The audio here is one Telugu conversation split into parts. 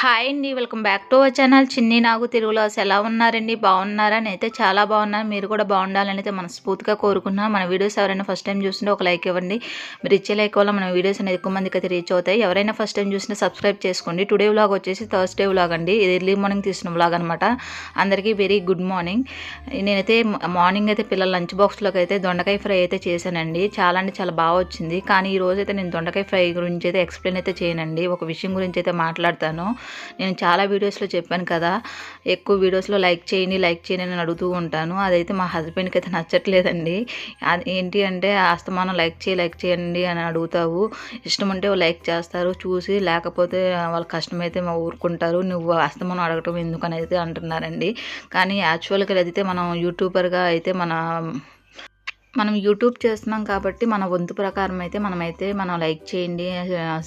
హాయ్ అండి welcome back to our channel Chinni Nagu తెలుగులాస్ ఎలా ఉన్నారండి? బాగున్నారా? నేనైతే చాలా బాగున్నాను మీరు కూడా బాగుండాలని అయితే మనస్ఫూర్తిగా కోరుకున్నాను మన వీడియోస్ ఎవరైనా ఫస్ట్ టైం చూసినా ఒక లైక్ ఇవ్వండి. మీరు ఇచ్చే లైక్ వల్ల మన వీడియోస్ అనేది ఎక్కువ మందికి అయితే రీచ్ అవుతాయి. ఎవరైనా ఫస్ట్ టైం చూసినా సబ్స్క్రైబ్ చేసుకోండి. టుడే వ్లాగ్ వచ్చేసి థర్స్డే వ్లాగ్ అండి. ఇది ఎర్లీ మార్నింగ్ తీసిన వ్లాగ్ అనమాట అందరికీ వెరీ గుడ్ మార్నింగ్ నేనైతే మార్నింగ్ అయితే పిల్లల లంచ్ బాక్స్లోకి అయితే దొండకాయ ఫ్రై అయితే చేశానండి. చాలా అంటే చాలా బాగా వచ్చింది. కానీ ఈ రోజు అయితే నేను దొండకాయ ఫ్రై గురించి అయితే ఎక్స్ప్లెయిన్ అయితే చేయనండి. ఒక విషయం గురించి అయితే మాట్లాడతాను. నేను చాలా వీడియోస్లో చెప్పాను కదా ఎక్కువ వీడియోస్లో లైక్ చేయండి లైక్ చేయండి అని అడుగుతూ ఉంటాను. అదైతే మా హస్బెండ్కి అయితే నచ్చట్లేదండి. అది ఏంటి అంటే ఆస్తమానం లైక్ చేయి లైక్ చేయండి అని అడుగుతావు. ఇష్టం ఉంటే లైక్ చేస్తారు. చూసి లేకపోతే వాళ్ళ కష్టమైతే మా ఊరుకుంటారు. నువ్వు అస్తమానం అడగటం ఎందుకని అయితే అంటున్నారండి. కానీ యాక్చువల్గా అయితే మనం యూట్యూబర్గా అయితే మన మనం యూట్యూబ్ చేస్తున్నాం కాబట్టి మన వంతు ప్రకారం అయితే మనమైతే మనం లైక్ చేయండి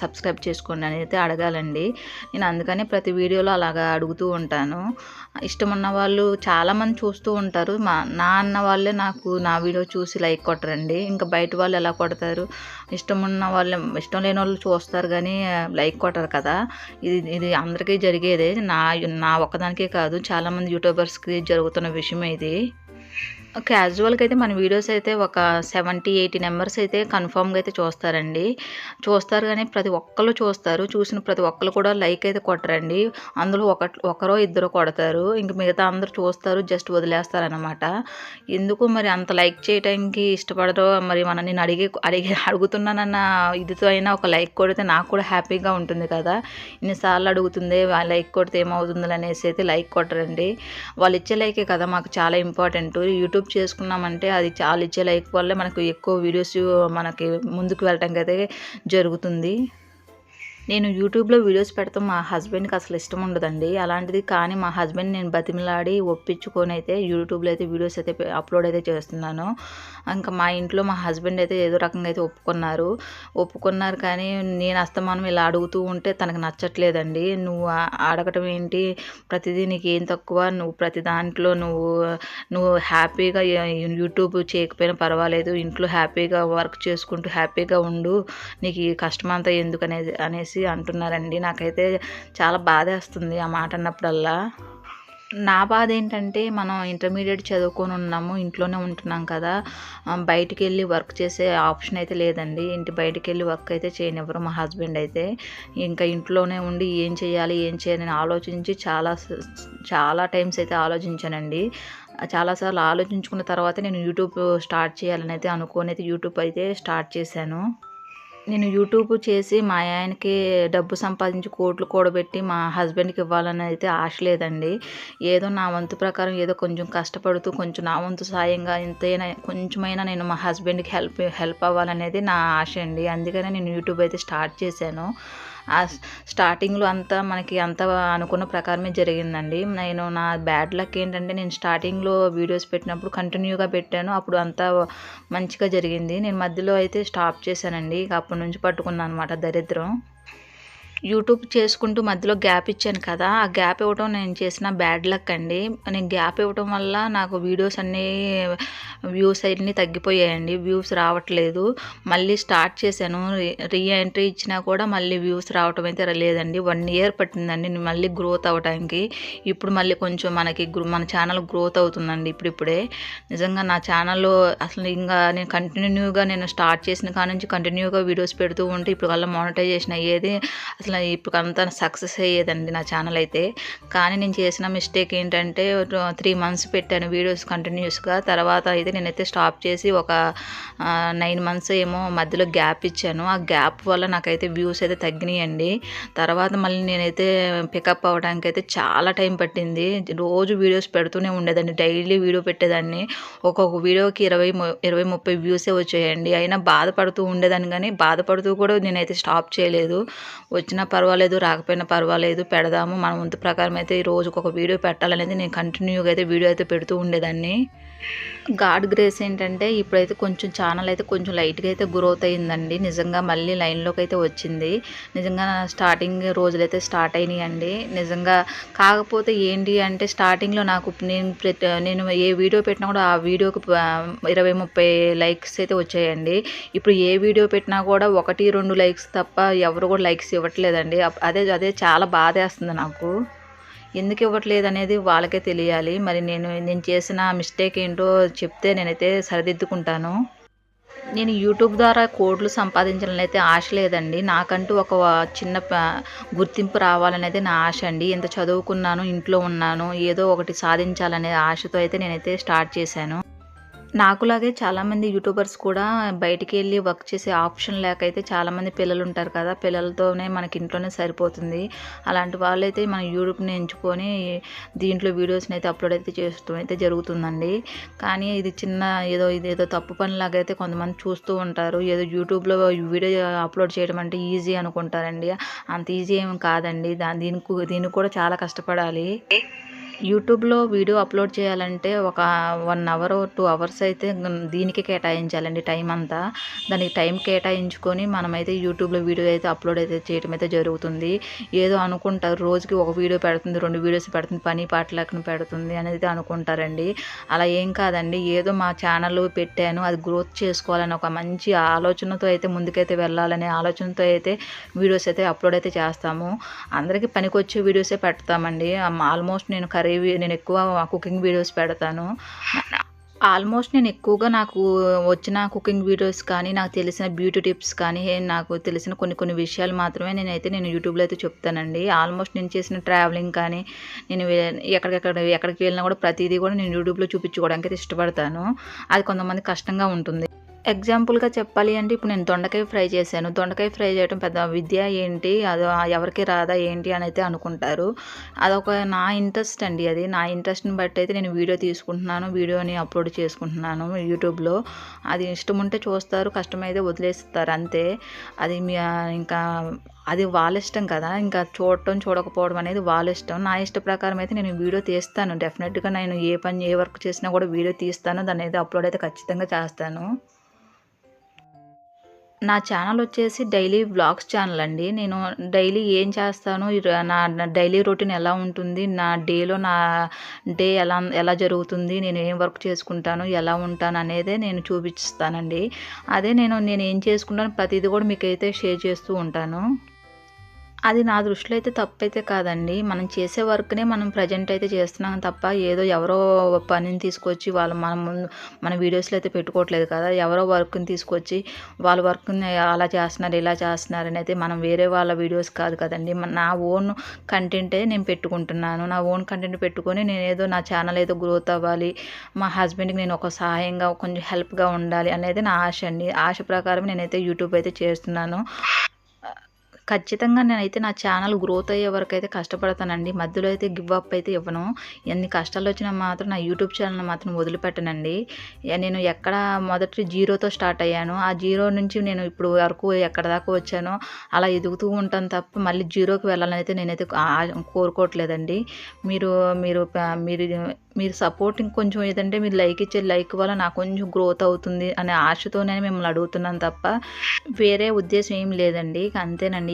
సబ్స్క్రైబ్ చేసుకోండి అని అయితే అడగాలండి. నేను అందుకని ప్రతి వీడియోలో అలాగా అడుగుతూ ఉంటాను. ఇష్టం ఉన్న వాళ్ళు చాలామంది చూస్తూ ఉంటారు. మా నా అన్న వాళ్ళే నాకు నా వీడియో చూసి లైక్ కొట్టరండి. ఇంకా బయట వాళ్ళు ఎలా కొడతారు? ఇష్టం ఉన్న వాళ్ళు ఇష్టం లేని వాళ్ళు చూస్తారు కానీ లైక్ కొట్టరు కదా. ఇది ఇది అందరికీ జరిగేదే. నా నా ఒక్కదానికే కాదు చాలామంది యూట్యూబర్స్కి జరుగుతున్న విషయం ఇది. క్యాజువల్గా అయితే మన వీడియోస్ అయితే ఒక సెవెంటీ ఎయిటీ నెంబర్స్ అయితే కన్ఫామ్గా అయితే చూస్తారండి. చూస్తారు కానీ ప్రతి ఒక్కరు చూస్తారు. చూసిన ప్రతి ఒక్కరు కూడా లైక్ అయితే కొట్టరండి. అందులో ఒక ఒకరో ఇద్దరు కొడతారు. ఇంక మిగతా అందరూ చూస్తారు జస్ట్ వదిలేస్తారనమాట ఎందుకు మరి అంత లైక్ చేయడానికి ఇష్టపడరో? మరి మన నేను అడిగి అడిగి అడుగుతున్నానన్న ఇదితో అయినా ఒక లైక్ కొడితే నాకు కూడా హ్యాపీగా ఉంటుంది కదా. ఇన్నిసార్లు అడుగుతుంది లైక్ కొడితే ఏమవుతుంది అనేసి అయితే లైక్ కొట్టరండి. వాళ్ళు ఇచ్చే లైకే కదా మాకు చాలా ఇంపార్టెంట్ యూట్యూబ్ యూట్యూబ్ చేసుకున్నామంటే అది చాలా ఇచ్చే లైక్ వల్లే మనకు ఎక్కువ వీడియోస్ మనకి ముందుకు వెళ్ళటానికి అయితే జరుగుతుంది. నేను యూట్యూబ్లో వీడియోస్ పెడతాం మా హస్బెండ్కి అసలు ఇష్టం ఉండదండి. అలాంటిది కానీ మా హస్బెండ్ నేను బతిమిలాడి ఒప్పించుకొని అయితే యూట్యూబ్లో అయితే వీడియోస్ అయితే అప్లోడ్ అయితే చేస్తున్నాను. ఇంకా మా ఇంట్లో మా హస్బెండ్ అయితే ఏదో రకంగా అయితే ఒప్పుకున్నారు. ఒప్పుకున్నారు కానీ నేను అస్తమానం ఇలా అడుగుతూ ఉంటే తనకు నచ్చట్లేదండి. నువ్వు అడగటం ఏంటి? ప్రతిదీ నీకు ఏం తక్కువ? నువ్వు ప్రతి దాంట్లో నువ్వు నువ్వు హ్యాపీగా యూట్యూబ్ చేయకపోయినా పర్వాలేదు. ఇంట్లో హ్యాపీగా వర్క్ చేసుకుంటూ హ్యాపీగా ఉండు. నీకు ఈ కష్టం అంతా ఎందుకు అనేది అనేసి అనేసి అంటున్నారండి. నాకైతే చాలా బాధేస్తుంది ఆ మాట అన్నప్పుడల్లా. నా బాధ ఏంటంటే మనం ఇంటర్మీడియట్ చదువుకొని ఉన్నాము ఇంట్లోనే ఉంటున్నాం కదా. బయటికి వెళ్ళి వర్క్ చేసే ఆప్షన్ అయితే లేదండి. ఇంటి బయటికి వెళ్ళి వర్క్ అయితే చేయనివ్వరు మా హస్బెండ్ అయితే. ఇంకా ఇంట్లోనే ఉండి ఏం చేయాలి ఏం చేయాలని ఆలోచించి చాలా చాలా టైమ్స్ అయితే ఆలోచించానండి. చాలాసార్లు ఆలోచించుకున్న తర్వాత నేను యూట్యూబ్ స్టార్ట్ చేయాలని అయితే అనుకోని అయితే యూట్యూబ్ అయితే స్టార్ట్ చేశాను. నేను యూట్యూబ్ చేసి మా ఆయనకి డబ్బు సంపాదించి కోట్లు కూడబెట్టి మా హస్బెండ్కి ఇవ్వాలని అయితే ఆశ లేదండి. ఏదో నా వంతు ప్రకారం ఏదో కొంచెం కష్టపడుతూ కొంచెం నా వంతు సాయంగా ఇంతైనా కొంచెమైనా నేను మా హస్బెండ్కి హెల్ప్ హెల్ప్ అవ్వాలనేది నా ఆశ అండి. అందుకనే నేను యూట్యూబ్ అయితే స్టార్ట్ చేశాను. స్టార్టింగ్లో అంతా మనకి అంత అనుకున్న ప్రకారమే జరిగిందండి. నేను నా బ్యాడ్ లక్ ఏంటంటే నేను స్టార్టింగ్లో వీడియోస్ పెట్టినప్పుడు కంటిన్యూగా పెట్టాను. అప్పుడు అంతా మంచిగా జరిగింది. నేను మధ్యలో అయితే స్టాప్ చేశానండి. ఇక అప్పటి నుంచి పట్టుకున్నాను అనమాట దరిద్రం. యూట్యూబ్ చేసుకుంటూ మధ్యలో గ్యాప్ ఇచ్చాను కదా ఆ గ్యాప్ ఇవ్వడం నేను చేసిన బ్యాడ్ లక్ అండి. నేను గ్యాప్ ఇవ్వడం వల్ల నాకు వీడియోస్ అన్నీ వ్యూస్ అన్నీ తగ్గిపోయాయండి. వ్యూస్ రావట్లేదు. మళ్ళీ స్టార్ట్ చేశాను. రీ ఎంట్రీ ఇచ్చినా కూడా మళ్ళీ వ్యూస్ రావటం అయితే లేదండి. వన్ ఇయర్ పట్టిందండి. మళ్ళీ గ్రోత్ అవ్వడానికి ఇప్పుడు మళ్ళీ కొంచెం మనకి మన ఛానల్ గ్రోత్ అవుతుందండి ఇప్పుడిప్పుడే. నిజంగా నా ఛానల్లో అసలు ఇంకా నేను కంటిన్యూగా నేను స్టార్ట్ చేసిన కాడ నుంచి కంటిన్యూగా వీడియోస్ పెడుతూ ఉంటే ఇప్పుడు వల్ల మానిటైజేషన్ అయ్యేది అసలు అసలు ఇప్పుడు అంతా సక్సెస్ అయ్యేదండి నా ఛానల్ అయితే. కానీ నేను చేసిన మిస్టేక్ ఏంటంటే త్రీ మంత్స్ పెట్టాను వీడియోస్ కంటిన్యూస్గా తర్వాత అయితే నేనైతే స్టాప్ చేసి ఒక నైన్ మంత్స్ ఏమో మధ్యలో గ్యాప్ ఇచ్చాను. ఆ గ్యాప్ వల్ల నాకైతే వ్యూస్ అయితే తగ్గినాయండి. తర్వాత మళ్ళీ నేనైతే పికప్ అవ్వడానికి అయితే చాలా టైం పట్టింది. రోజు వీడియోస్ పెడుతూనే ఉండేదాన్ని. డైలీ వీడియో పెట్టేదాన్ని. ఒక్కొక్క వీడియోకి ఇరవై ఇరవై ముప్పై వ్యూసే వచ్చాయండి. అయినా బాధపడుతూ ఉండేదాన్ని కానీ బాధపడుతూ కూడా నేనైతే స్టాప్ చేయలేదు. వచ్చిన పర్వాలేదు రాకపోయినా పర్వాలేదు పెడదాము. మన వంతు ప్రకారం అయితే ఈ రోజుకు ఒక వీడియో పెట్టాలనేది నేను కంటిన్యూగా అయితే వీడియో అయితే పెడుతూ ఉండేదాన్ని. గాడ్ గ్రేస్ ఏంటంటే ఇప్పుడైతే కొంచెం ఛానల్ అయితే కొంచెం లైట్గా అయితే గ్రోత్ అయిందండి నిజంగా మళ్ళీ లైన్లోకి అయితే వచ్చింది. నిజంగా స్టార్టింగ్ రోజులైతే స్టార్ట్ అయినాయండి. నిజంగా కాకపోతే ఏంటి అంటే స్టార్టింగ్లో నాకు నేను నేను ఏ వీడియో పెట్టినా కూడా ఆ వీడియోకి ఇరవై ముప్పై లైక్స్ అయితే వచ్చాయండి. ఇప్పుడు ఏ వీడియో పెట్టినా కూడా ఒకటి రెండు లైక్స్ తప్ప ఎవరు కూడా లైక్స్ ఇవ్వట్లేదండి. అప్- అదే అదే చాలా బాధేస్తుంది నాకు. ఎందుకు ఇవ్వట్లేదు అనేది వాళ్ళకే తెలియాలి. మరి నేను నేను చేసిన మిస్టేక్ ఏంటో చెప్తే నేనైతే సరిదిద్దుకుంటాను. నేను యూట్యూబ్ ద్వారా కోట్లు సంపాదించాలని అయితే ఆశ లేదండి. నాకంటూ ఒక చిన్న గుర్తింపు రావాలనేది నా ఆశ అండి. ఎంత చదువుకున్నాను ఇంట్లో ఉన్నాను ఏదో ఒకటి సాధించాలనే ఆశతో అయితే నేనైతే స్టార్ట్ చేశాను. నాకులాగే చాలామంది యూట్యూబర్స్ కూడా బయటికి వెళ్ళి వర్క్ చేసే ఆప్షన్ లేకైతే అయితే చాలామంది పిల్లలు ఉంటారు కదా పిల్లలతోనే మనకి ఇంట్లోనే సరిపోతుంది. అలాంటి వాళ్ళైతే మన యూట్యూబ్ని ఎంచుకొని దీంట్లో వీడియోస్ని అయితే అప్లోడ్ అయితే చేస్తూ అయితే జరుగుతుందండి. కానీ ఇది చిన్న ఏదో ఇది ఏదో తప్పు పనిలాగా అయితే కొంతమంది చూస్తూ ఉంటారు. ఏదో యూట్యూబ్లో వీడియో అప్లోడ్ చేయడం అంటే ఈజీ అనుకుంటారండి. అంత ఈజీ ఏం కాదండి. దాని దీనికి దీనికి కూడా చాలా కష్టపడాలి. యూట్యూబ్లో వీడియో అప్లోడ్ చేయాలంటే ఒక వన్ అవర్ టూ అవర్స్ అయితే దీనికి కేటాయించాలండి టైం అంతా. దానికి టైం కేటాయించుకొని మనమైతే యూట్యూబ్లో వీడియో అయితే అప్లోడ్ అయితే చేయడం అయితే జరుగుతుంది. ఏదో అనుకుంటారు రోజుకి ఒక వీడియో పెడుతుంది రెండు వీడియోస్ పెడుతుంది పని పాట లేకుండా పెడుతుంది అనేది అనుకుంటారండి. అలా ఏం కాదండి ఏదో మా ఛానల్ పెట్టాను అది గ్రోత్ చేసుకోవాలని ఒక మంచి ఆలోచనతో అయితే ముందుకైతే వెళ్ళాలనే ఆలోచనతో అయితే వీడియోస్ అయితే అప్లోడ్ అయితే చేస్తాము. అందరికీ పనికొచ్చే వీడియోసే పెడతామండి. ఆల్మోస్ట్ నేను రివ్యూ నేను ఎక్కువ కుకింగ్ వీడియోస్ పెడతాను. ఆల్మోస్ట్ నేను ఎక్కువగా నాకు వచ్చిన కుకింగ్ వీడియోస్ కానీ నాకు తెలిసిన బ్యూటీ టిప్స్ కానీ నాకు తెలిసిన కొన్ని కొన్ని విషయాలు మాత్రమే నేనైతే నేను యూట్యూబ్లో అయితే చెప్తానండి. ఆల్మోస్ట్ నేను చేసిన ట్రావెలింగ్ కానీ నేను ఎక్కడికెక్కడ ఎక్కడికి వెళ్ళినా కూడా ప్రతిదీ కూడా నేను యూట్యూబ్లో చూపించుకోవడానికి అయితే ఇష్టపడతాను. అది కొంతమంది కష్టంగా ఉంటుంది. ఎగ్జాంపుల్గా చెప్పాలి అంటే ఇప్పుడు నేను దొండకాయ ఫ్రై చేశాను. దొండకాయ ఫ్రై చేయడం పెద్ద విద్య ఏంటి? అది ఎవరికి రాదా ఏంటి అని అయితే అనుకుంటారు. అదొక నా ఇంట్రెస్ట్ అండి అది. నా ఇంట్రెస్ట్ని బట్టి అయితే నేను వీడియో తీసుకుంటున్నాను. వీడియోని అప్లోడ్ చేసుకుంటున్నాను యూట్యూబ్లో. అది ఇష్టం ఉంటే చూస్తారు కష్టమైతే వదిలేస్తారు అంతే. అది మీ ఇంకా అది వాళ్ళ ఇష్టం కదా. ఇంకా చూడటం చూడకపోవడం అనేది వాళ్ళ ఇష్టం. నా ఇష్ట ప్రకారం అయితే నేను వీడియో తీస్తాను. డెఫినెట్గా నేను ఏ పని ఏ వర్క్ చేసినా కూడా వీడియో తీస్తాను. దాన్ని అయితే అప్లోడ్ అయితే ఖచ్చితంగా చేస్తాను. నా ఛానల్ వచ్చేసి డైలీ వ్లాగ్స్ ఛానల్ అండి. నేను డైలీ ఏం చేస్తాను? నా నా డైలీ రొటీన్ ఎలా ఉంటుంది? నా డేలో నా డే ఎలా ఎలా జరుగుతుంది? నేను ఏం వర్క్ చేసుకుంటాను? ఎలా ఉంటాను? అనేదే నేను చూపిస్తానండి. అదే నేను నేను ఏం చేసుకుంటాను? ప్రతిదీ కూడా మీకైతే షేర్ చేస్తూ ఉంటాను. అది నా దృష్టిలో అయితే తప్పైతే కాదండి. మనం చేసే వర్క్నే మనం ప్రజెంట్ అయితే చేస్తున్నాం తప్ప ఏదో ఎవరో పనిని తీసుకొచ్చి వాళ్ళు మన ముందు మన వీడియోస్లో అయితే పెట్టుకోవట్లేదు కదా. ఎవరో వర్క్ని తీసుకొచ్చి వాళ్ళ వర్క్ని అలా చేస్తున్నారు ఇలా చేస్తున్నారు అని అయితే మనం వేరే వాళ్ళ వీడియోస్ కాదు కదండి. మన- నా ఓన్ కంటెంటే నేను పెట్టుకుంటున్నాను. నా ఓన్ కంటెంట్ పెట్టుకొని నేను ఏదో నా ఛానల్ ఏదో గ్రోత్ అవ్వాలి మా హస్బెండ్కి నేను ఒక సహాయంగా కొంచెం హెల్ప్గా ఉండాలి అనేది నా ఆశ అండి. ఆశ ప్రకారం నేనైతే యూట్యూబ్ అయితే చేస్తున్నాను. ఖచ్చితంగా నేనైతే నా ఛానల్ గ్రోత్ అయ్యే వరకు అయితే కష్టపడతానండి. మధ్యలో అయితే గివ్ అప్ అయితే ఇవ్వను. ఎన్ని కష్టాలు వచ్చినా మాత్రం నా యూట్యూబ్ ఛానల్ మాత్రం వదిలిపెట్టనండి. నేను ఎక్కడ మొదటి జీరోతో స్టార్ట్ అయ్యాను. ఆ జీరో నుంచి నేను ఇప్పుడు వరకు ఎక్కడ దాకా వచ్చానో అలా ఎదుగుతూ ఉంటాను తప్ప మళ్ళీ జీరోకి వెళ్ళాలని అయితే నేనైతే కోరుకోవట్లేదండి. మీరు మీరు మీరు మీరు సపోర్ట్ ఇంకొంచెం ఏదంటే మీరు లైక్ ఇచ్చే లైక్ వల్ల నాకు కొంచెం గ్రోత్ అవుతుంది అనే ఆశతోనే మిమ్మల్ని అడుగుతున్నాను తప్ప వేరే ఉద్దేశం ఏం లేదండి. అంతేనండి.